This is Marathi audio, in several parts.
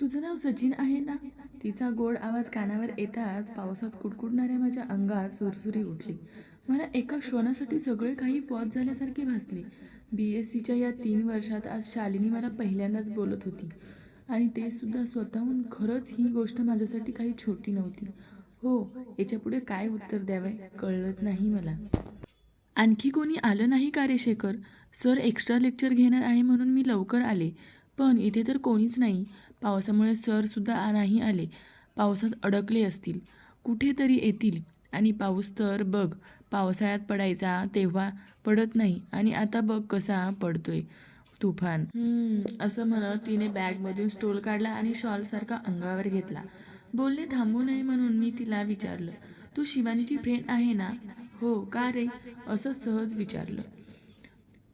तुझं नाव सचिन आहे ना? तिचा गोड आवाज कानावर येताच पावसात कुडकुडणाऱ्या माझ्या अंगात सुरसुरी उठली. मला एका क्षणासाठी सगळे काही पॉज झाल्यासारखे भासले. बी एस सीच्या या तीन वर्षात आज शालिनी मला पहिल्यांदाच बोलत होती. आणि ते सुद्धा स्वतःहून खरंच ही गोष्ट माझ्यासाठी काही छोटी नव्हती. हो याच्यापुढे काय उत्तर द्यावे कळलंच नाही मला. आणखी कोणी आलं नाही का रे शेखर सर एक्स्ट्रा लेक्चर घेणार आहे म्हणून मी लवकर आले. पण इथे तर कोणीच नाही. पावसामुळे सरसुद्धा आ- नाही आले. पावसात अडकले असतील. कुठेतरी येतील. आणि पाऊस तर बघ पावसाळ्यात पडायचा तेव्हा पडत नाही. आणि आता बघ कसा पडतोय तुफान. असं म्हणत तिने बॅगमधून स्टोल काढला आणि शॉलसारखा अंगावर घेतला. बोलणे थांबू नये म्हणून मी तिला विचारलं. तू शिवानीची फ्रेंड आहे ना? हो. का रे? असं सहज विचारलं.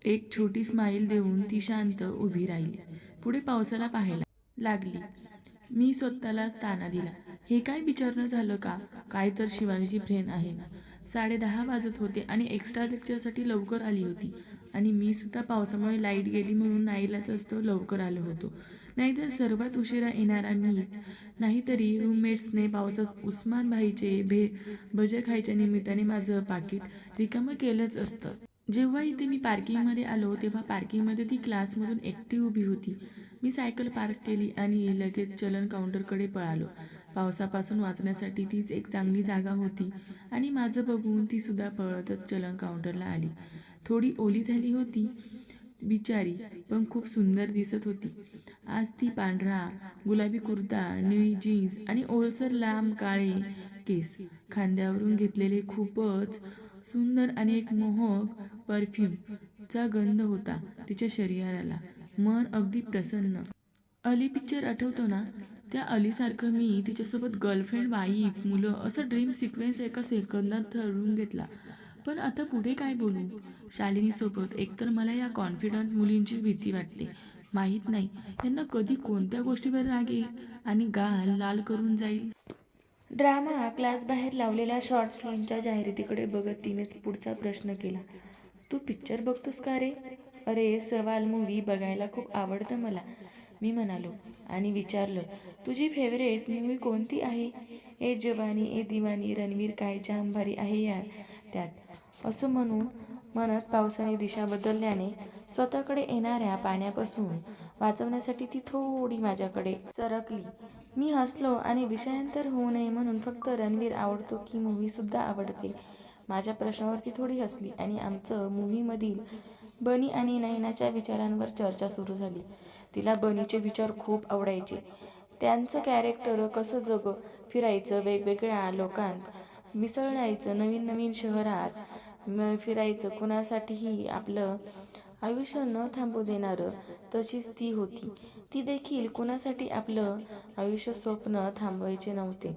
एक छोटी स्माईल देऊन ती शांत उभी राहिली. पुढे पावसाला पाहायला लागली. मी स्वतःला ताना दिला. हे काय विचारणं झालं का? काय तर शिवानीची फ्रेंड आहे. ना साडे दहा वाजत होते आणि एक्स्ट्रा लेक्चरसाठी लवकर आली होती. आणि मी सुद्धा पावसामुळे लाइट गेली म्हणून नाईलाच असतो लवकर आलो होतो. नाहीतर सर्वात उशिरा येणारा मीच नाहीतरी रूममेट्सने पावसात उस्मान भाईचे भे भजे खायच्या निमित्ताने माझं पाकिट रिकामं केलंच असतं. जेव्हा इथे मी पार्किंगमध्ये आलो तेव्हा पार्किंगमध्ये ती क्लासमधून एकटी उभी होती. मी सायकल पार्क केली आणि लगेच चलन काउंटरकडे पळालो. पावसापासून वाचण्यासाठी तीच एक चांगली जागा होती आणि माझं बघून ती सुद्धा पळतच चलन काउंटरला आली. थोडी ओली झाली होती बिचारी पण खूप सुंदर दिसत होती. आज ती पांढरा गुलाबी कुर्ता निळी जीन्स आणि ओलसर लांब काळे केस खांद्यावरून घेतलेले खूपच सुंदर आणि एक मोहक परफ्यूमचा गंध होता तिच्या शरीराला. मन अगदी प्रसन्न. अली पिक्चर आठवतो ना? त्या अलीसारखं मी तिच्यासोबत गर्लफ्रेंड वाईफ मुलं असं ड्रीम सिक्वेन्स एका सेकंदात ठरवून घेतला. पण आता पुढे काय बोलू? शालिनीसोबत एकतर मला या कॉन्फिडंट मुलींची भीती वाटते. माहीत नाही त्यांना कधी कोणत्या गोष्टीवर राग येईल आणि गाल लाल करून जाईल? ड्रामा क्लास बाहेर लावलेल्या शॉर्ट फिल्मच्या जाहिरातीकडे बघत तिनेच पुढचा प्रश्न केला. तू पिक्चर बघतोस का रे? अरे सवाल मूवी बघायला खूप आवडतं मला. मी म्हणालो आणि विचारलं तुझी फेवरेट मूवी कोणती आहे? ए जवानी ए दिवानी रणवीर काय जाम भारी आहे यार त्यात. असं म्हणून म्हणत पावसाने दिशा बदलल्याने स्वतःकडे येणाऱ्या पाण्यापासून वाचवण्यासाठी ती थोडी माझ्याकडे सरकली. मी हसलो आणि विषयांतर होऊ नये म्हणून फक्त रणवीर आवडतो की मूवीसुद्धा आवडते. माझ्या प्रश्नावर ती थोडी हसली आणि आमचं मूव्हीमधील बनी आणि नयनाच्या विचारांवर चर्चा सुरू झाली. तिला बनीचे विचार खूप आवडायचे. त्यांचं कॅरेक्टर कसं जग फिरायचं वेगवेगळ्या लोकांत मिसळायचं नवीन नवीन शहरात फिरायचं कुणासाठीही आपलं आयुष्य न थांबू देणारं तशीच ती होती. ती देखील कुणासाठी आपलं आयुष्य स्वप्न थांबवायचे नव्हते.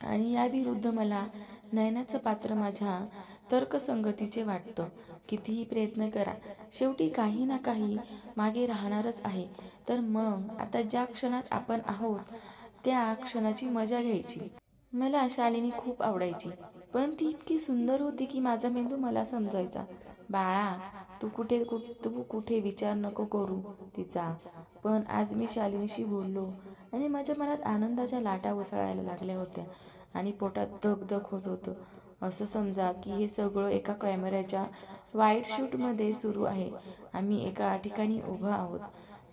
आणि याविरुद्ध मला नयनाचं पात्र माझ्या तर्कसंगतीचे वाटतं. कितीही प्रयत्न करा. शेवटी काही ना काही मागे राहणारच आहे. तर मग आता ज्या क्षणात आपण आहोत त्या क्षणाची मजा घ्यायची. मला शालिनी खूप आवडायची. पण ती इतकी सुंदर होती की माझा मेंदू मला समजायचा. बाळा तू कुठे कु तू कुठे विचार नको करू तिचा. पण आज मी शालिनीशी बोललो आणि माझ्या मनात आनंदाच्या लाटा उसळायला लागल्या होत्या आणि पोटात धगधग होत होतं. असं समजा की हे सगळं एका कॅमेऱ्याच्या वाईट शूटमध्ये सुरू आहे. आम्ही एका ठिकाणी उभा आहोत.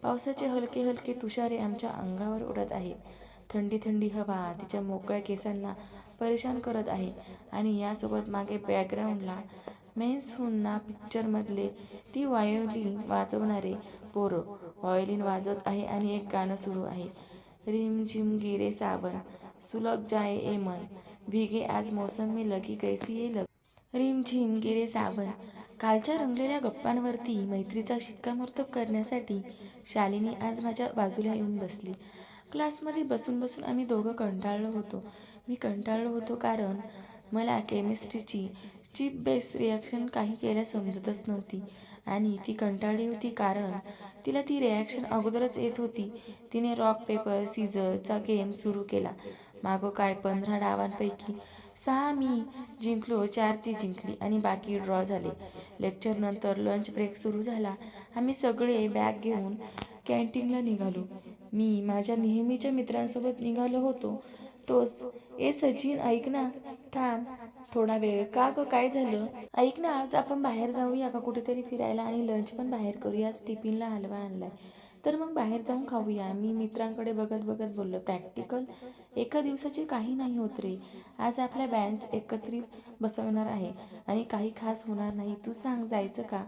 पावसाचे हलके हलके तुषारे आमच्या अंगावर उडत आहेत. थंडी थंडी हवा तिच्या मोकळ्या केसांना परेशान करत आहे आणि यासोबत मागे बॅकग्राऊंडला मेन्स हुन्ना पिक्चरमधले ती वायोलिन वाजवणारे पोरं. व्हायोलिन वाजवत आहे आणि एक गाणं सुरू आहे. रिम झिम गिरे सावन सुलग जाय ए मन. भिगे आज मौसम में लगी कैसी ये लग? रिम झिम गिरे सावन कालच्या रंगलेल्या गप्पांवरती मैत्रीचा शिक्कामोर्तब करण्यासाठी शालिनी आज माझ्या बाजूला येऊन बसली. क्लासमध्ये बसून बसून आम्ही दोघं कंटाळलो होतो. मी कंटाळलो होतो कारण मला केमिस्ट्रीची चीप बेस रिॲक्शन काही केल्या समजतच नव्हती आणि ती कंटाळली होती कारण तिला ती रिॲक्शन अगोदरच येत होती. तिने रॉक पेपर सीझरचा गेम सुरू केला. मागं काय पंधरा डावांपैकी सहा मी जिंकलो चार ती जिंकली आणि बाकी ड्रॉ झाले. लेक्चरनंतर लंच ब्रेक सुरू झाला. आम्ही सगळे बॅग घेऊन कॅन्टीनला निघालो. मी माझ्या नेहमीच्या मित्रांसोबत निघालो होतो. तोच ए सचिन ऐक ना थांब थोडा वेळ. का ग काय झालं? ऐक ना आज आपण बाहेर जाऊया का कुठेतरी फिरायला आणि लंच पण बाहेर करूया. आज टिफिनला हलवा आणलाय. तर मग बाहेर जाऊन खाऊया. मी मित्रांकडे बघत बघत बोललो प्रॅक्टिकल एका दिवसाचे काही नाही होत रे. आज आपल्या बँच एकत्रित बसवणार आहे आणि काही खास होणार नाही. तू सांग जायचं का?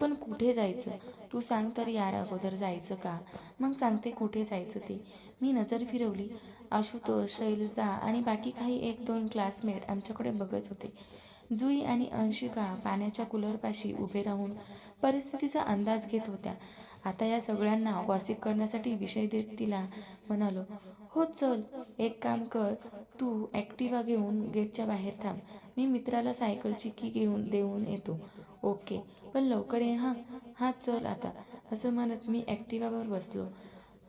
पण कुठे जायचं? तू सांग तर यार अगोदर जायचं का? मग सांगते कुठे जायचं ते. मी नजर फिरवली. आशुतोष शैलजा आणि बाकी काही एक दोन क्लासमेट आमच्याकडे बघत होते. जुई आणि अंशिका पाण्याच्या कूलरपाशी उभे राहून परिस्थितीचा अंदाज घेत होत्या. आता या सगळ्यांना गॉसिप करण्यासाठी विषय देत तिला म्हणालो हो चल एक काम कर. तू ॲक्टिवा घेऊन गेटच्या बाहेर थांब. मी मित्राला सायकलची की घेऊन देऊन येतो. ओके. पण लवकर ये हां. हां चल आता. असं म्हणत मी ॲक्टिवावर बसलो.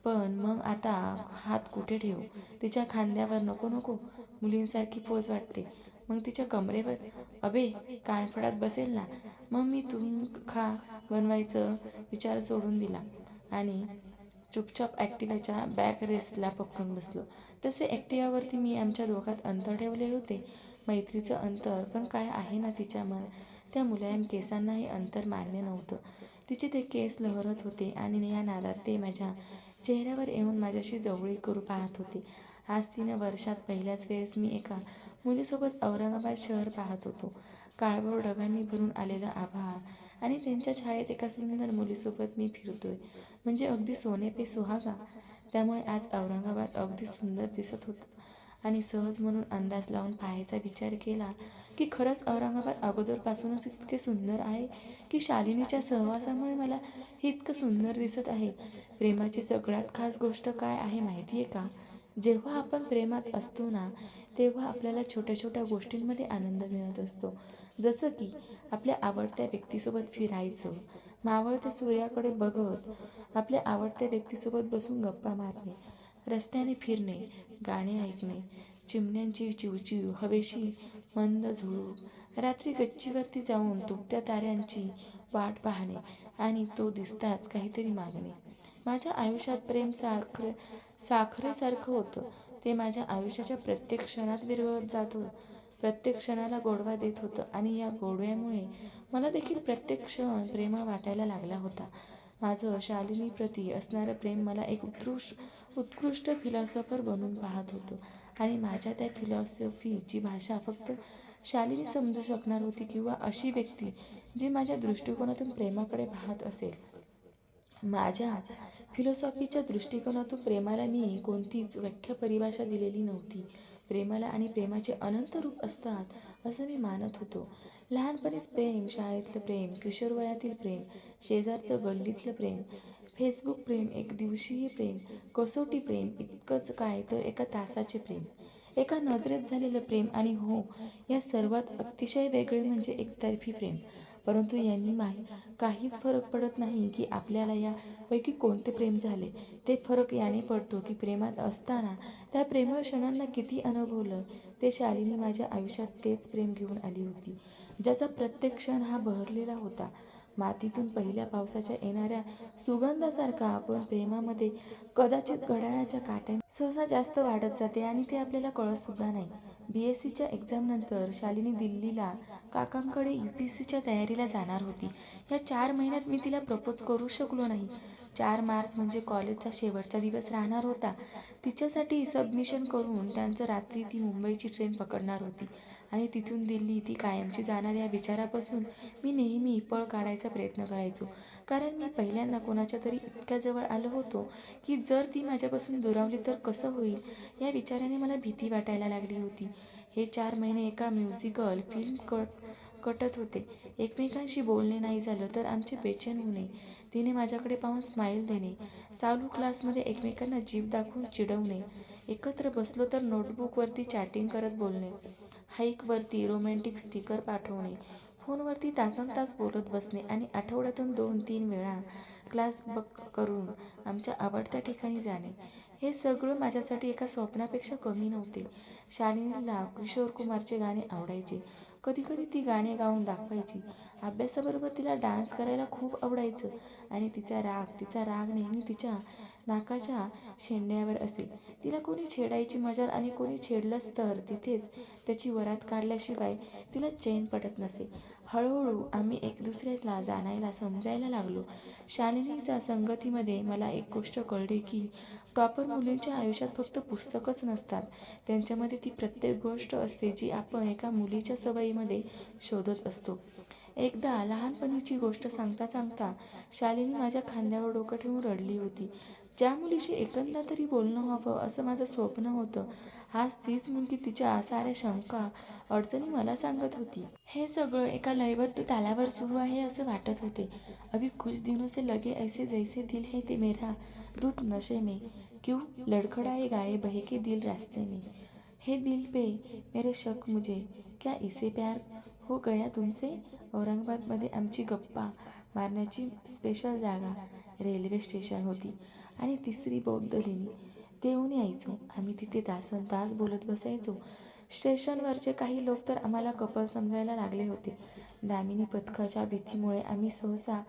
पण मग आता हात कुठे ठेवू? तिच्या खांद्यावर नको नको. मुलींसारखी पोज वाटते. मग तिच्या कमरेवर अबे कानफडात बसेल ना? मग मी तुम खा बनवायचं विचार सोडून दिला आणि चुपचाप ॲक्टिव्हाच्या बॅक रेस्टला पकडून बसलो. तसे ॲक्टिव्हावरती मी आमच्या दोघात अंतर ठेवले होते. मैत्रीचं अंतर पण काय आहे ना तिच्या मन त्या मुलायम केसांनाही अंतर मान्य नव्हतं. तिचे ते केस लहरत होते आणि या नादात ते माझ्या चेहऱ्यावर येऊन माझ्याशी जवळी करू पाहत होते. आज तिनं वर्षात पहिल्याच वेळेस मी एका मुलीसोबत औरंगाबाद शहर पाहत होतो. काळभोर ढगांनी भरून आलेलं आभाळ आणि त्यांच्या छायेत एका सुंदर मुलीसोबत मी फिरतोय. म्हणजे अगदी सोने पे सुहागा. त्यामुळे आज औरंगाबाद अगदी सुंदर दिसत होतं. आणि सहज म्हणून अंदाज लावून पाहायचा विचार केला की खरंच औरंगाबाद अगोदरपासूनच इतके सुंदर आहे की शालिनीच्या सहवासामुळे मला हे इतकं सुंदर दिसत आहे. प्रेमाची सगळ्यात खास गोष्ट काय आहे माहिती आहे का? जेव्हा आपण प्रेमात असतो ना तेव्हा आपल्याला छोट्या छोट्या गोष्टींमध्ये आनंद मिळत असतो. जसं की आपल्या आवडत्या व्यक्तीसोबत फिरायचं मावळत्या सूर्याकडे बघत आपल्या आवडत्या व्यक्तीसोबत बसून गप्पा मारणे रस्त्याने फिरणे गाणे ऐकणे चिमण्यांची चिवचिव हवेशी मंद झुळू रात्री गच्चीवरती जाऊन तुटत्या ताऱ्यांची वाट पाहणे आणि तो दिसताच काहीतरी मागणे. माझ्या आयुष्यात प्रेम साखर साखरेसारखं होतं. ते माझ्या आयुष्याच्या प्रत्येक क्षणात विरघळत जात होतं. प्रत्येक क्षणाला गोडवा देत होतं आणि या गोडव्यामुळे मला देखील प्रत्येक क्षण प्रेमळ वाटायला लागला होता. माझं शालिनीप्रती असणारं प्रेम मला एक उत्कृष्ट उत्कृष्ट फिलॉसॉफर बनून पाहत होतं आणि माझ्या त्या फिलॉसॉफीची भाषा फक्त शालिनी समजू शकणार होती किंवा अशी व्यक्ती जी माझ्या दृष्टिकोनातून प्रेमाकडे पाहत असेल. माझ्या फिलॉसॉफीच्या दृष्टिकोनातून प्रेमाला मी कोणतीच व्याख्या परिभाषा दिलेली नव्हती. प्रेमाला आणि प्रेमाचे अनंत रूप असतात असं मी मानत होतो. लहानपणीच प्रेम शाळेतलं प्रेम किशोरवयातील प्रेम शेजारचं गल्लीतलं प्रेम फेसबुक प्रेम एक दिवशीय प्रेम कसोटी प्रेम इतकंच काय तर एका तासाचे प्रेम. एका नजरेत झालेलं प्रेम आणि हो या सर्वात अतिशय वेगळे म्हणजे एकतर्फी प्रेम. परंतु यांनी माही काहीच फरक पडत नाही की आपल्याला यापैकी कोणते प्रेम झाले. ते फरक याने पडतो की प्रेमात असताना त्या प्रेमळ क्षणांना किती अनुभवलं. ते शालिनी माझ्या आयुष्यात तेच प्रेम घेऊन आली होती. ज्याचा प्रत्येक क्षण हा बहरलेला होता. मातीतून पहिल्या पावसाच्या येणाऱ्या सुगंधासारखा आपण प्रेमामध्ये कदाचित घड्याळाच्या काट्या सहसा जास्त वाढत जाते आणि ते आपल्याला कळतसुद्धा नाही. बी एस सीच्या एक्झामनंतर शालिनी दिल्लीला काकांकडे यू पी एस सीच्या तयारीला जाणार होती. या चार महिन्यात मी तिला प्रपोज करू शकलो नाही. चार मार्च म्हणजे कॉलेजचा शेवटचा दिवस राहणार होता. तिच्यासाठी सबमिशन करून त्यांचं रात्री ती मुंबईची ट्रेन पकडणार होती. आणि तिथून दिल्ली ती कायमची जाणार या विचारापासून मी नेहमी पळ काढायचा प्रयत्न करायचो. कारण मी पहिल्यांदा कोणाच्या तरी इतक्या जवळ आलो होतो की जर ती माझ्यापासून दुरावली तर कसं होईल? या विचाराने मला भीती वाटायला लागली होती. हे चार महिने एका म्युझिकल फिल्म कट कटत होते. एकमेकांशी बोलणे नाही झालं तर आमचे बेचैन होणे. तिने माझ्याकडे पाहून स्माईल देणे. चालू क्लासमध्ये एकमेकांना जीभ दाखवून चिडवणे. एकत्र बसलो तर नोटबुकवरती चॅटिंग करत बोलणे. हाईकवरती रोमॅन्टिक स्टिकर पाठवणे. फोनवरती तासन तास बोलत बसणे आणि आठवड्यातून दोन तीन वेळा क्लास बक करून आमच्या आवडत्या ठिकाणी जाणे. हे सगळं माझ्यासाठी एका स्वप्नापेक्षा कमी नव्हते. शालिनीला किशोर कुमारचे गाणे आवडायचे. कधी कधी ती गाणे गाऊन दाखवायची. अभ्यासाबरोबर तिला डान्स करायला खूप आवडायचं आणि तिचा राग तिचा राग नेहमी तिच्या नाकाच्या शेंड्यावर असे. तिला कोणी छेडायची मजाल आणि कोणी छेडलंच तर तिथेच त्याची वरात काढल्याशिवाय तिला चैन पडत नसे. हळूहळू आम्ही एक दुसऱ्याला जाणायला समजायला लागलो. शालिनीच्या संगतीमध्ये मला एक गोष्ट कळली की टॉपर मुलींच्या आयुष्यात फक्त पुस्तकच नसतात. त्यांच्यामध्ये ती प्रत्येक गोष्ट असते जी आपण एका मुलीच्या सवयीमध्ये शोधत असतो. एकदा लहानपणीची गोष्ट सांगता सांगता शालिनी माझ्या खांद्यावर डोकं ठेवून रडली होती. ज्या मुलीशी एकंदा तरी बोलणं व्हावं असं माझं स्वप्न होतं. आज तीच मुलगी तिच्या साऱ्या शंका अडचणी मला सांगत होती. हे सगळं एका लयबद्ध तालावर सुरू आहे असं वाटत होते. अभी कुछ दिनों से लगे ऐसे जैसे दिल है ते मेरा दूत नशे में. क्यों? लड़खड़ाए गाए के दिल रास्ते में. हे दिल पे मेरे शक मुझे क्या इसे प्यार हो गया तुमसे? औरंगाबादमध्ये आमची गप्पा मारण्याची स्पेशल जागा रेल्वे स्टेशन होती. आणि तिसरी बौद्ध लेणी देऊन यायचो. आम्ही तिथे तासन तास बोलत बसायचो. स्टेशनवरचे काही लोक तर आम्हाला कपल समजायला लागले होते. दामिनी पथकाच्या भीतीमुळे आम्ही सहसा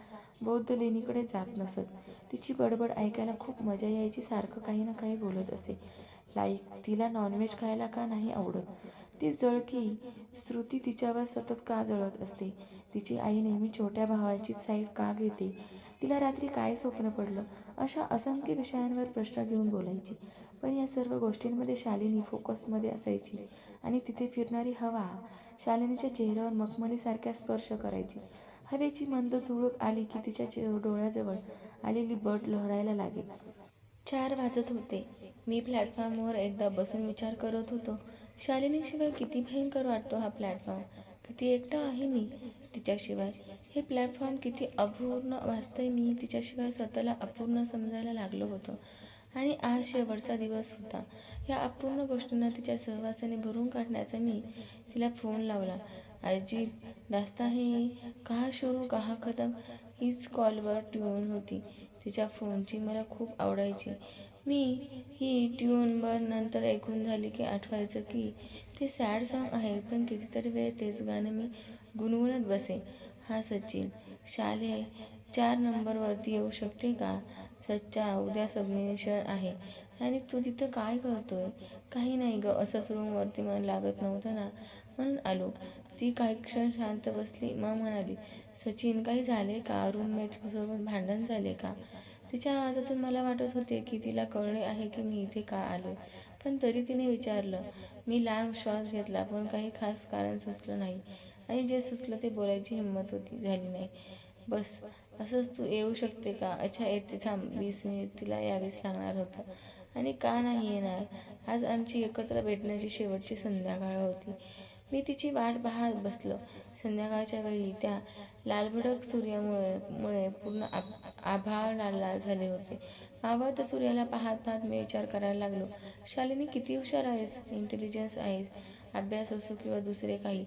बौद्ध लेणीकडे जात नसत. तिची बडबड ऐकायला खूप मजा यायची सारखं काही ना काही बोलत असे. लाईक तिला नॉनव्हेज खायला का नाही आवडत? ती जळकी श्रुती तिच्यावर सतत का जळत असते? तिची आई नेहमी छोट्या भावाची साईड का घेते? तिला रात्री काय स्वप्न पडलं? अशा असंख्य विषयांवर प्रश्न घेऊन बोलायची. पण या सर्व गोष्टींमध्ये शालिनी फोकसमध्ये असायची आणि तिथे फिरणारी हवा शालिनीच्या चेहऱ्यावर मखमलीसारख्या स्पर्श करायची. हवेची मंद झुळूक आली की तिच्या डोळ्याजवळ आलेली बट लहरायला लागेल चार वाजत होते. मी प्लॅटफॉर्मवर एकदा बसून विचार करत होतो शालिनीशिवाय किती भयंकर वाटतो हा प्लॅटफॉर्म? किती एकटा आहे मी तिच्याशिवाय? हे प्लॅटफॉर्म किती अपूर्ण वाचतंय मी तिच्याशिवाय स्वतःला अपूर्ण समजायला लागलो होतो. आणि आज शेवटचा दिवस होता. या अपूर्ण गोष्टींना तिच्या सहवासाने भरून काढण्याचा मी तिला फोन लावला. आजी दास्ता हे कहा सुरू कहा खतम? हीच कॉलवर ट्यून होती. तिच्या फोनची मला खूप आवडायची. मी ही ट्यूनवर नंतर ऐकून झाली की आठवायचं की ते सॅड सॉन्ग आहे पण कितीतरी वेळ तेच गाणं मी गुणगुणत बसे. हा सचिन शाले चार नंबरवरती येऊ शकते का? सच्चा उद्या सबमिशन आहे. आणि तू तिथं काय करतोय? काही नाही ग असंच रूमवरती मन लागत नव्हतं ना. म्हणून आलो. ती काही क्षण शांत बसली. मग म्हणाली सचिन काही झाले का? रूममेटसोबत भांडण झाले का? तिच्या आवाजातून मला वाटत होते की तिला कळले आहे की मी इथे का आलो पण तरी तिने विचारलं मी लांब श्वास घेतला पण काही खास कारण सुचलं नाही. आणि जे सुचलं ते बोलायची हिंमत होती झाली नाही. बस असंच तू येऊ शकते का? अच्छा येते थांब. वीस मिनिट तिला यावेच लागणार होतं. आणि का नाही येणार? आज आमची एकत्र भेटण्याची शेवटची संध्याकाळ होती. मी तिची वाट पाहत बसलो. संध्याकाळच्या वेळी त्या लालभडक सूर्यामुळे मुळे पूर्ण आभ आभाळ लाल झाले होते. मावळत्या सूर्याला पाहत पाहत मी विचार करायला लागलो. शालिनी किती हुशार आहेस? इंटेलिजन्स आहेस अभ्यास असो किंवा दुसरे काही.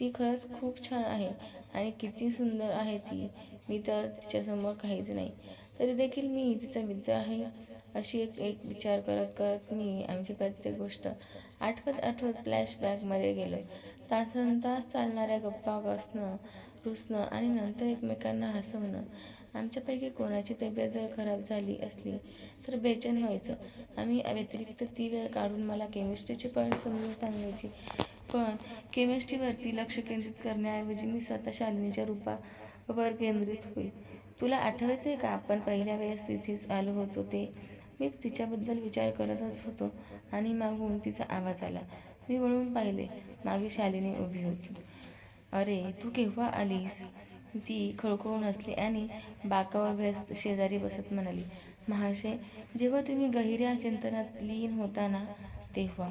ती खरंच खूप छान आहे आणि किती सुंदर आहे ती. मी तर तिच्यासमोर काहीच नाही. तरी देखील मी तिचा मित्र आहे. अशी एक एक विचार करत करत मी आमची प्रत्येक गोष्ट आठवत आठवत फ्लॅशबॅकमध्ये गेलो तासन तास चालणाऱ्या गप्पा कसणं रुसणं आणि नंतर एकमेकांना हसवणं. आमच्यापैकी कोणाची तब्येत जर खराब झाली असली तर बेचैन व्हायचं. आम्ही व्यतिरिक्त ती वेळ काढून मला केमिस्ट्रीचे पॉईंट समजून सांगायची. पण केमिस्ट्रीवरती लक्ष केंद्रित करण्याऐवजी मी स्वतः शालिनीच्या रूपावर केंद्रित होईल. तुला आठवते का आपण पहिल्या वेळेस तिथेच आलो होतो ते? मी तिच्याबद्दल विचार करतच होतो आणि मागून तिचा आवाज आला. मी वळून पाहिले मागे शालिनी उभी होती. अरे तू केव्हा आलीस? ती खळखळून हसली आणि बाकावर व्यस्त शेजारी बसत म्हणाली महाशय जेव्हा तुम्ही गहिऱ्या चिंतनात लीन होता ना तेव्हा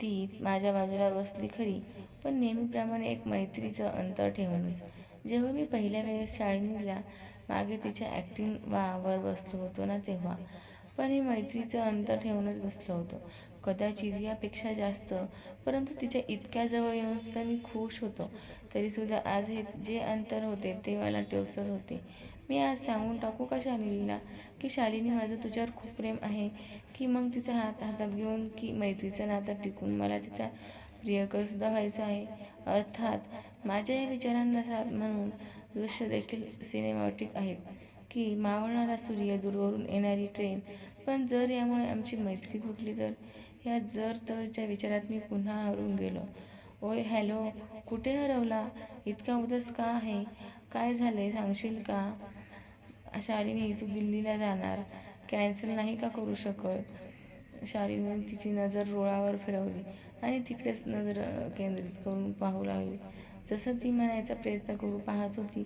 ती माझ्या बाजूला बसली खरी पण नेहमीप्रमाणे एक मैत्रीचं अंतर ठेवूनच जेव्हा मी पहिल्या वेळेस शाळेला मागे तिच्या ॲक्टिंग वावर बसलो होतो ना तेव्हा. पण हे मैत्रीचं अंतर ठेवूनच बसलो होतो. कदाचित यापेक्षा जास्त परंतु तिच्या इतक्या जवळ येऊन सुद्धा मी खुश होतो. तरीसुद्धा आज हे जे अंतर होते ते मला टोचत होते. मी आज सांगून टाकू का शालिनीला? की शालिनी माझं तुझ्यावर खूप प्रेम आहे. की मग तिचा हात हातात घेऊन की मैत्रीचं नातं टिकून मला तिचा प्रियकरसुद्धा व्हायचा आहे. अर्थात माझ्या या विचारांना साथ म्हणून दृश्य देखील सिनेमॅटिक आहेत. की मावळणारा सूर्य दूरवरून येणारी ट्रेन पण जर यामुळे आमची मैत्री फुटली तर? या जर तरच्या विचारात मी पुन्हा हरून गेलो. ओय हॅलो कुठे हरवला? इतका उदास का आहे? काय झालंय सांगशील का? शालिनी तू दिल्लीला जाणार. कॅन्सल नाही का करू शकत? शालिनीने तिची नजर रोळावर फिरवली आणि तिकडेच नजर केंद्रित करून पाहू लागली. जसं ती म्हणायचा प्रयत्न करू पाहत होती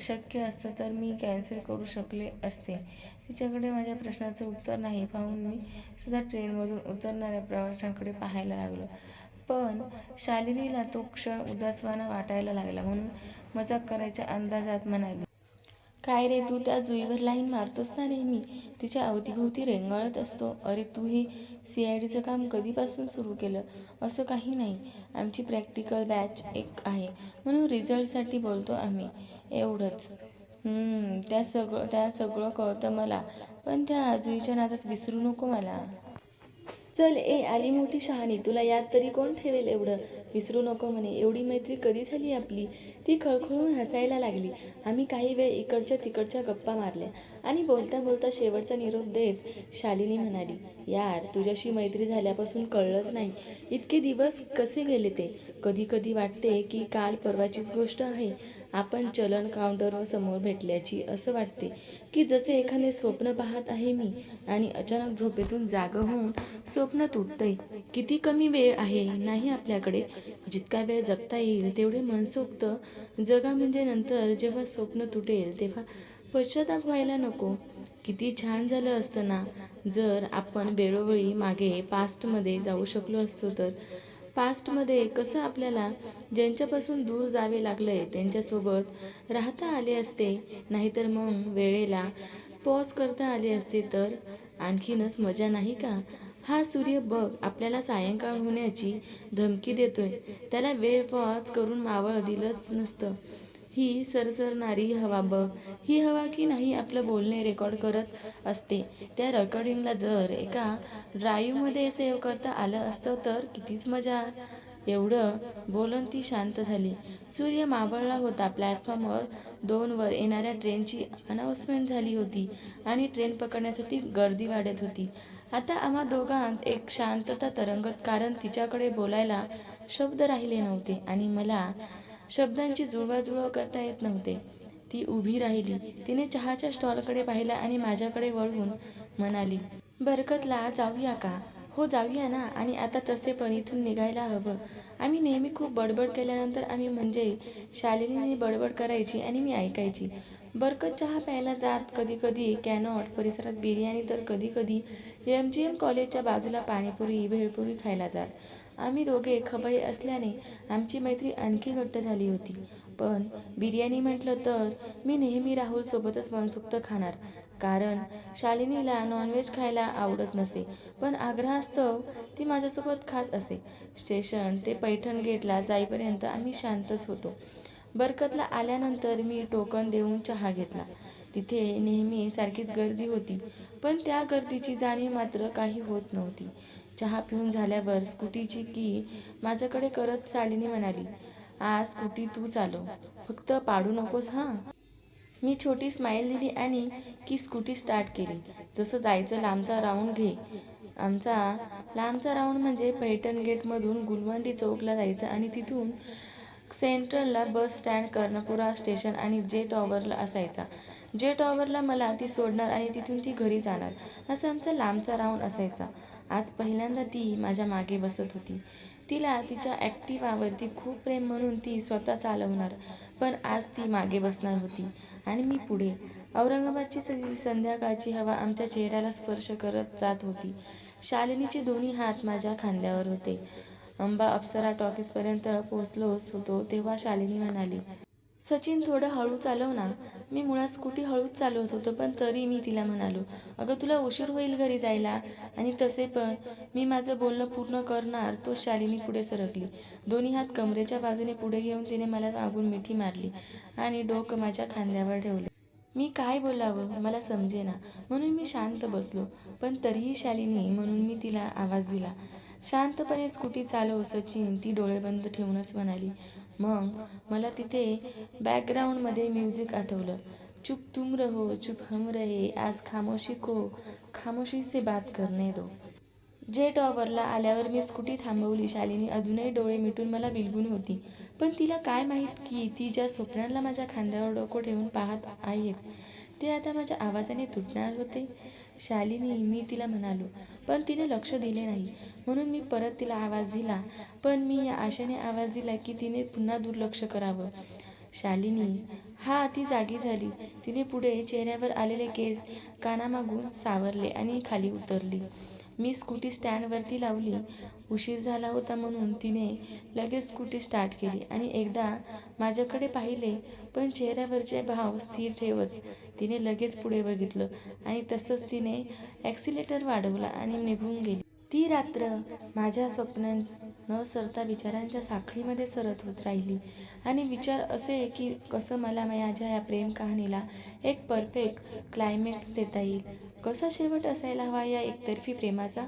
शक्य असतं तर मी कॅन्सल करू शकले असते. तिच्याकडे माझ्या प्रश्नाचं उत्तर नाही पाहून मी सुद्धा ट्रेनमधून उतरणाऱ्या प्रवाशांकडे पाहायला लागलो. पण शालिनीला तो क्षण उदासवाना वाटायला लागला. म्हणून मजाक करायच्या अंदाजात म्हणाली काय रे तू त्या जुईवर लाईन मारतोस ना नेहमी? तिच्या अवतीभोवती रेंगाळत असतो. अरे तू हे सी आय डीचं काम कधीपासून सुरू केलं? असं काही नाही. आमची प्रॅक्टिकल बॅच एक आहे. म्हणून रिझल्टसाठी बोलतो आम्ही. एवढंच. त्या सगळं त्या सगळं कळतं मला. पण त्या जुईच्या नादात विसरू नको मला. चल ए आली मोठी शहाणी. तुला याद तरी कोण ठेवेल एवढं? विसरू नको म्हणे. एवढी मैत्री कधी झाली आपली? ती खळखळून हसायला लागली. आम्ही काही वेळ इकडच्या तिकडच्या गप्पा मारल्या आणि बोलता बोलता शेवटचा निरोप देत शालिनी म्हणाली यार तुझ्याशी मैत्री झाल्यापासून कळलंच नाही. इतके दिवस कसे गेले ते? कधी कधी वाटते की काल परवाचीच गोष्ट आहे. आपण चलन काउंटरवर समोर भेटल्याची असं वाटते की जसे एखादे स्वप्न पाहत आहे मी आणि अचानक झोपेतून जाग होऊन स्वप्न तुटतंय. किती कमी वेळ आहे नाही आपल्याकडे. जितका वेळ जगता येईल तेवढे मनसोक्त. जगा म्हणजे नंतर जेव्हा स्वप्न तुटेल तेव्हा पश्चाताप व्हायला नको. किती छान झालं असतं ना. जर आपण वेळोवेळी मागे पास्टमध्ये जाऊ शकलो असतो तर. पास्टमध्ये कसं आपल्याला ज्यांच्यापासून दूर जावे लागलंय त्यांच्यासोबत राहता आले असते नाहीतर मग वेळेला पॉज करता आले असते तर आणखीनच मजा नाही का? हा सूर्य बघ आपल्याला सायंकाळ होण्याची धमकी देतोय. त्याला वेळ पॉज करून मावळ दिलंच नसतं. ही सरसरणारी हवा बघ. ही हवा की नाही आपलं बोलणे रेकॉर्ड करत असते. त्या रेकॉर्डिंगला जर एका ड्राईव्हमध्ये सेव्ह करता आलं असतं तर कितीच मजा. एवढं बोलून ती शांत झाली. सूर्य मावळला होता. प्लॅटफॉर्मवर दोनवर येणाऱ्या ट्रेनची अनाऊन्समेंट झाली होती आणि ट्रेन पकडण्यासाठी गर्दी वाढत होती. आता आम्हा दोघांत एक शांतता तरंगत कारण तिच्याकडे बोलायला शब्द राहिले नव्हते आणि मला शब्दांची जुळवाजुळव करता येत नव्हते. ती उभी राहिली. तिने चहाच्या स्टॉलकडे पाहिला आणि माझ्याकडे वळून म्हणाली बरकतला जाऊया का? हो जाऊया ना. आणि आता तसे पण इथून निघायला हवं. आम्ही नेहमी खूप बडबड केल्यानंतर आम्ही म्हणजे शालिनीने बडबड करायची आणि मी ऐकायची. बरकत चहा प्यायला जात कधी कधी कॅनॉट परिसरात बिर्याणी तर कधी कधी एम जी एम कॉलेजच्या बाजूला पाणीपुरी भेळपुरी खायला जात. आम्ही दोघे खबई असल्याने आमची मैत्री आणखी घट्ट झाली होती. पण बिर्याणी म्हटलं तर मी नेहमी राहुलसोबतच मनसुक्त खाणार. कारण शालिनीला नॉनव्हेज खायला आवडत नसे पण आग्रहास्तव ती माझ्यासोबत खात असे. स्टेशन ते पैठण गेटला जाईपर्यंत आम्ही शांतच होतो. बरकतला आल्यानंतर मी टोकन देऊन चहा घेतला. तिथे नेहमी सारखीच गर्दी होती पण त्या गर्दीची जाणीव मात्र काही होत नव्हती. चहा पिऊन झाल्यावर स्कूटीची की माझ्याकडे करत शालिनी म्हणाली आज स्कूटी तू चालव. फक्त पाडू नकोस हां? मी छोटी स्माईल दिली आणि की स्कूटी स्टार्ट केली. जसं जायचं लांबचा राऊंड घे. आमचा लांबचा राऊंड म्हणजे पैठण गेटमधून गुलवंडी चौकला जायचं आणि तिथून सेंट्रलला बस स्टँड कर्णपुरा स्टेशन आणि जे टॉवरला असायचा. जे टॉवरला मला ती सोडणार आणि तिथून ती घरी जाणार. असा आमचा लांबचा राऊंड असायचा. आज पहिल्यांदा ती माझ्या मागे बसत होती. तिला तिच्या ॲक्टिवावरती खूप प्रेम म्हणून ती स्वतः चालवणार. पण आज ती मागे बसणार होती. आणि मी पुढे. औरंगाबादची संध्याकाळची हवा आमच्या चेहऱ्याला स्पर्श करत जात होती. शालिनीचे दोन्ही हात माझ्या खांद्यावर होते. अंबा अप्सरा टॉकीजपर्यंत पोचलोच होतो तेव्हा शालिनी म्हणाली सचिन थोडं हळू चालव ना. मी मुळात स्कूटी हळूच चालवत होतो पण तरी मी तिला म्हणालो अगं तुला उशीर होईल घरी जायला. आणि तसे पण मी माझं बोलणं पूर्ण करणार तो शालिनी पुढे सरकली. दोन्ही हात कमरेच्या बाजूने पुढे घेऊन तिने मला मागून मिठी मारली आणि डोकं माझ्या खांद्यावर ठेवले. मी काय बोलावं मला समजेना. म्हणून मी शांत बसलो पण तरीही शालिनी म्हणून मी तिला आवाज दिला. शांतपणे स्कूटी चालव सचिन ती डोळे बंद ठेवूनच म्हणाली. मग मला तिथे बॅकग्राऊंडमध्ये म्युझिक आठवलं. चुप तुम रहो चुप हम रहे आज खामोशी को खामोशी से बात करणे दो. जे टॉवरला आल्यावर मी स्कूटी थांबवली शालिनी अजूनही डोळे मिटून मला बिलगून होती. पण तिला काय माहीत की ती ज्या स्वप्नांना माझ्या खांद्यावर डोकं ठेवून पाहत आहेत ते आता माझ्या आवाजाने तुटणार होते. शालिनी मी तिला म्हणालो पण तिने लक्ष दिले नाही. म्हणून मी परत तिला आवाज दिला. पण मी या आशेने आवाज दिला की तिने पुन्हा दुर्लक्ष करावं. शालिनी हा ती जागी झाली. तिने पुढे चेहऱ्यावर आलेले केस कानामागून सावरले आणि खाली उतरली. मी स्कूटी स्टँडवरती लावली. उशीर झाला होता म्हणून तिने लगेच स्कूटी स्टार्ट केली आणि एकदा माझ्याकडे पाहिले पण चेहऱ्यावरचे भाव स्थिर ठेवत तिने लगेच पुढे बघितलं आणि तसंच तिने ॲक्सिलेटर वाढवला आणि निघून गेली. ती रात्र माझ्या स्वप्नां न सरता विचारांच्या साखळीमध्ये सरत होत राहिली. आणि विचार असे की कसं मला माझ्या या प्रेम कहाणीला एक परफेक्ट क्लायमॅक्स देता येईल? कसा शेवट असायला हवा या एकतर्फी प्रेमाचा?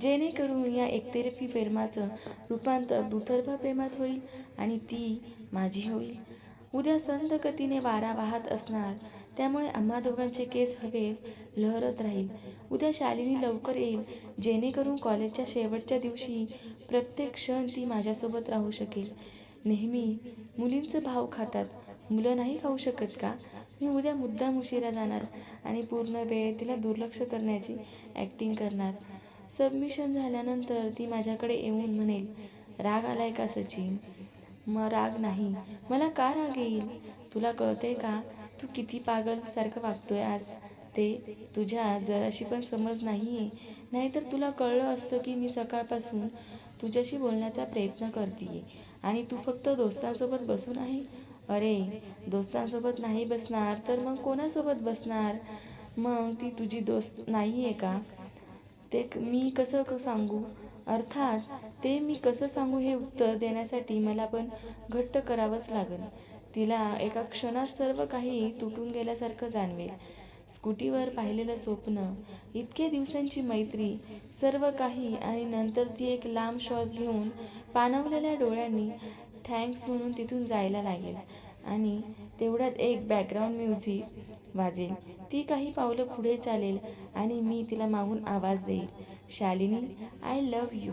जेणेकरून या एकतर्फी प्रेमाचं रूपांतर दुतर्फा प्रेमात होईल आणि ती माझी होईल? उद्या संत गतीने वारा वाहत असणार त्यामुळे आम्हा दोघांचे केस हवेत लहरत राहील. उद्या शालिनी लवकर येईल जेणेकरून कॉलेजच्या शेवटच्या दिवशी प्रत्येक क्षण ती माझ्यासोबत राहू शकेल. नेहमी मुलींचं भाव खातात. मुलं नाही खाऊ शकत का? मी उद्या मुद्दाम उशिरा जाणार आणि पूर्ण वेळ तिला दुर्लक्ष करण्याची ॲक्टिंग करणार. सबमिशन झाल्यानंतर ती माझ्याकडे येऊन म्हणेल राग आलाय का सचिन? मग राग नाही. मला का राग येईल? तुला कळतंय का? तू किती पागलसारखं वागतोय आज. ते तुझ्या जराशी पण समज नाही आहे नाहीतर तुला कळलं असतं की मी सकाळपासून तुझ्याशी बोलण्याचा प्रयत्न करते आणि तू फक्त दोस्तांसोबत बसून आहे? अरे दोस्तांसोबत नाही बसणार तर मग कोणासोबत बसणार? मग ती तुझी दोस्त नाही आहे का? ते क- मी कसं क सांगू? अर्थात ते मी कसं सांगू हे उत्तर देण्यासाठी मला पण घट्ट करावंच लागेल. तिला एका क्षणात सर्व काही तुटून गेल्यासारखं जाणवेल. स्कूटीवर पाहिलेलं स्वप्न इतके दिवसांची मैत्री सर्व काही आणि नंतर ती एक लांब श्वास घेऊन पाणवलेल्या डोळ्यांनी थँक्स म्हणून तिथून जायला लागेल. आणि तेवढ्यात एक बॅकग्राऊंड म्युझिक वाजेल. ती काही पावलं पुढे चालेल आणि मी तिला मागून आवाज देईल. शालिनी आय लव यू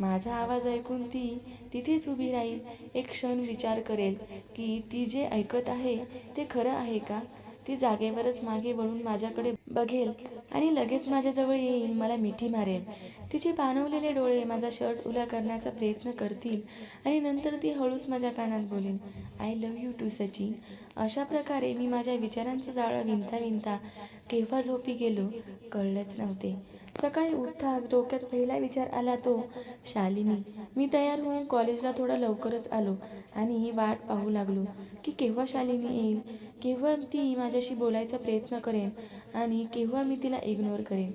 माझा आवाज ऐकून ती तिथेच उभी राहील. एक क्षण विचार करेल की ती जे ऐकत आहे ते खरं आहे का? ती जागेवरच मागे वळून माझ्याकडे बघेल आणि लगेच माझ्याजवळ येईल मला मिठी मारेल. तिचे पाणवलेले डोळे माझा शर्ट उला करण्याचा प्रयत्न करतील आणि नंतर ती हळूच माझ्या कानात बोलेल I love you too Sachin. अशा प्रकारे मी माझ्या विचारांचं जाळं विणता विणता केव्हा झोपी गेलो कळलंच नव्हते. सकाळी उठताच डोक्यात पहिला विचार आला तो शालिनी मी तयार होऊन कॉलेजला थोडा लवकरच आलो आणि वाट पाहू लागलो की केव्हा शालिनी येईल? केव्हा ती माझ्याशी बोलायचा प्रयत्न करेन आणि केव्हा मी तिला इग्नोर करेन.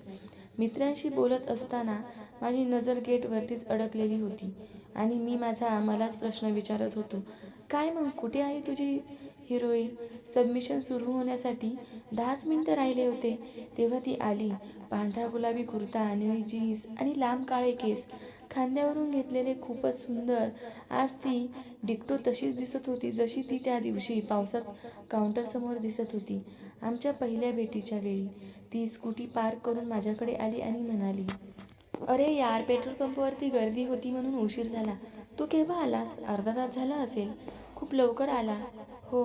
मित्रांशी बोलत असताना माझी नजर गेटवरतीच अडकलेली होती आणि मी माझा मलाच प्रश्न विचारत होतो काय मग कुठे आहे तुझी हिरोईन सबमिशन सुरू होण्यासाठी दहाच मिनटं राहिले होते. तेव्हा ती आली पांढरा गुलाबी कुर्ता आणि जीन्स आणि लांब काळे केस खांद्यावरून घेतलेले खूपच सुंदर. आज ती डिक्टो तशीच दिसत होती जशी ती त्या दिवशी पावसात काउंटरसमोर दिसत होती. आमच्या पहिल्या भेटीच्या वेळी ती स्कूटी पार्क करून माझ्याकडे आली आणि म्हणाली अरे यार पेट्रोल पंपवरती गर्दी होती म्हणून उशीर झाला. तू केव्हा आलास? अर्धा तास झाला असेल. खूप लवकर आला. हो.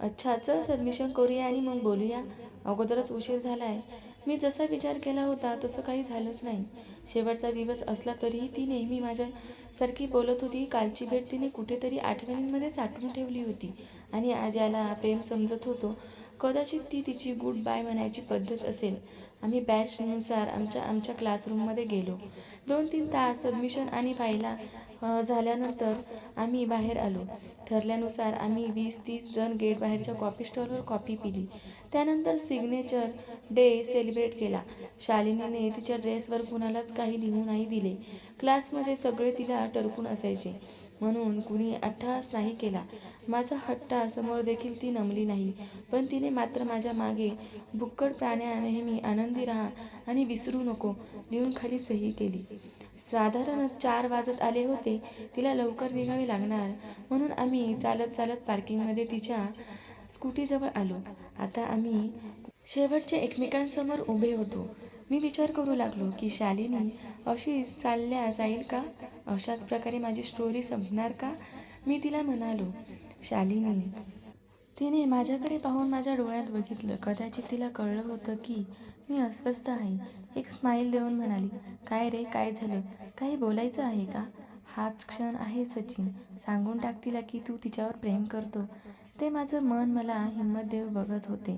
अच्छा चल सबमिशन करूया आणि मग बोलूया. अगोदरच उशीर झाला आहे मी जसा विचार केला होता तसं काही झालंच नाही. शेवटचा दिवस असला तरीही ती नेहमी माझ्यासारखी बोलत होती. कालची भेट तिने कुठेतरी आठवणींमध्ये साठवून ठेवली होती आणि आज याला प्रेम समजत होतो. कदाचित ती तिची गुड बाय म्हणायची पद्धत असेल. आम्ही बॅचनुसार आमच्या आमच्या क्लासरूममध्ये गेलो. दोन तीन तास सबमिशन आणि फायला झाल्यानंतर आम्ही बाहेर आलो. ठरल्यानुसार आम्ही वीस तीस जण गेट बाहेरच्या कॉफी स्टॉलवर कॉफी पिली. त्यानंतर सिग्नेचर डे सेलिब्रेट केला. शालिनीने तिच्या ड्रेसवर कुणालाच काही लिहू नाही दिले. क्लासमध्ये सगळे तिला टरकून असायचे. म्हणून कुणी अठ्ठास नाही केला. माझा हट्टा समोर देखील ती नमली नाही. पण तिने मात्र माझ्या मागे बुक्कड प्राण्या नेहमी आनंदी राहा आणि विसरू नको लिहून खाली सही केली. साधारण चार वाजत आले होते. तिला लवकर निघावे लागणार. म्हणून आम्ही चालत चालत पार्किंगमध्ये तिच्या स्कूटीजवळ आलो. आता आम्ही शेवटचे एकमेकांसमोर उभे होतो. मी विचार करू लागलो की शालिनी अशी चालल्या जाईल का? अशाच प्रकारे माझी स्टोरी संपणार का? मी तिला म्हणालो शालिनी तिने माझ्याकडे पाहून माझ्या डोळ्यात बघितलं. कदाचित तिला कळलं होतं की मी अस्वस्थ आहे. एक स्माईल देऊन म्हणाली काय रे काय झालं? काही बोलायचं आहे का? हाच क्षण आहे सचिन. सांगून टाक तिला की तू तिच्यावर प्रेम करतो. ते माझं मन मला हिंमत देऊ बघत होते.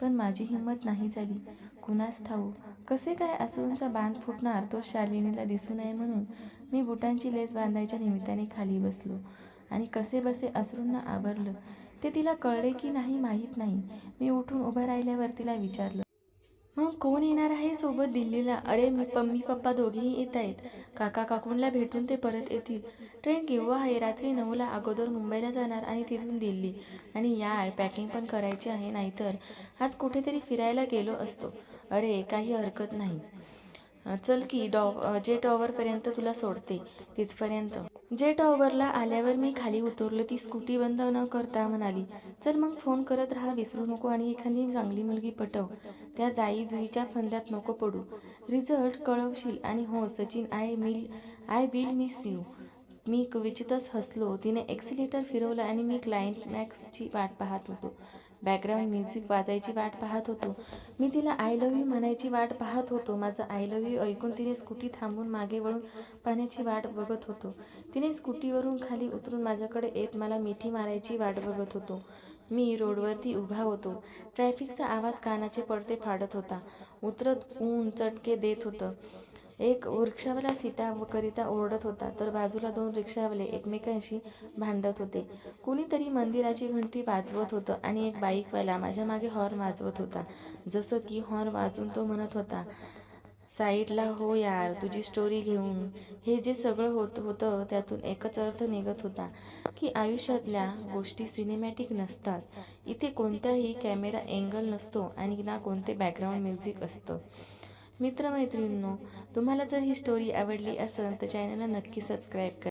पण माझी हिंमत नाही झाली. कुणास ठाऊ कसे काय असूनचा बांध फुटणार तो शालिनीला दिसू नये म्हणून मी बुटांची लेस बांधायच्या निमित्ताने खाली बसलो आणि कसे बसे असरूंना आवरलं ते तिला कळले की नाही माहीत नाही. मी उठून उभं राहिल्यावर तिला विचारलं मग कोण येणार आहे सोबत दिल्लीला? अरे मी पम्मी पप्पा दोघेही येत आहेत. काका काकूंला भेटून ते परत येतील. ट्रेन केव्हा आहे? रात्री नऊला अगोदर मुंबईला जाणार आणि तिथून दिल्ली. आणि यार पॅकिंग पण करायची आहे नाहीतर आज कुठेतरी फिरायला गेलो असतो. अरे काही हरकत नाही. चल की डॉ जे टॉवरपर्यंत तुला सोडते तिथपर्यंत. जे टॉवरला आल्यावर मी खाली उतरलो ती स्कूटी बंद न करता म्हणाली चल मग फोन करत राहा विसरू नको आणि एखादी चांगली मुलगी पटव. त्या जाई जुईच्या फंद्यात नको पडू. रिझल्ट कळवशील आणि हो Sachin I mill I will miss you मी क्वचितच हसलो. तिने एक्सिलेटर फिरवलं आणि मी क्लायंट मॅक्सची वाट पाहत होतो. बॅकग्राऊंड म्युझिक वाजायची वाट पाहत होतो. मी तिला आय लव्ह यू म्हणायची वाट पाहत होतो. माझं आय लव्ह यू ऐकून तिने स्कूटी थांबून मागे वळून पाण्याची वाट बघत होतो. तिने स्कूटीवरून खाली उतरून माझ्याकडे येत मला मिठी मारायची वाट बघत होतो. मी रोडवरती उभा होतो. ट्रॅफिकचा आवाज कानाचे पडदे फाडत होता. उतरत ऊन चटके देत होतं. एक रिक्षावाला सीटाकरिता ओरडत होता तर बाजूला दोन रिक्षावाले एकमेकांशी भांडत होते. कुणीतरी मंदिराची घंटी वाजवत होतं आणि एक बाईकवाला माझ्या मागे हॉर्न वाजवत होता. जसं की हॉर्न वाजून तो म्हणत होता साईडला हो यार तुझी स्टोरी घेऊन. हे जे सगळं होत होतं त्यातून एकच अर्थ निघत होता की आयुष्यातल्या गोष्टी सिनेमॅटिक नसतात. इथे कोणताही कॅमेरा एंगल नसतो आणि ना कोणते बॅकग्राऊंड म्युझिक असतं. मित्रमैत्रिणींनो तुम्हाला जर ही स्टोरी आवडली असेल तर चॅनलला नक्की सबस्क्राईब करा.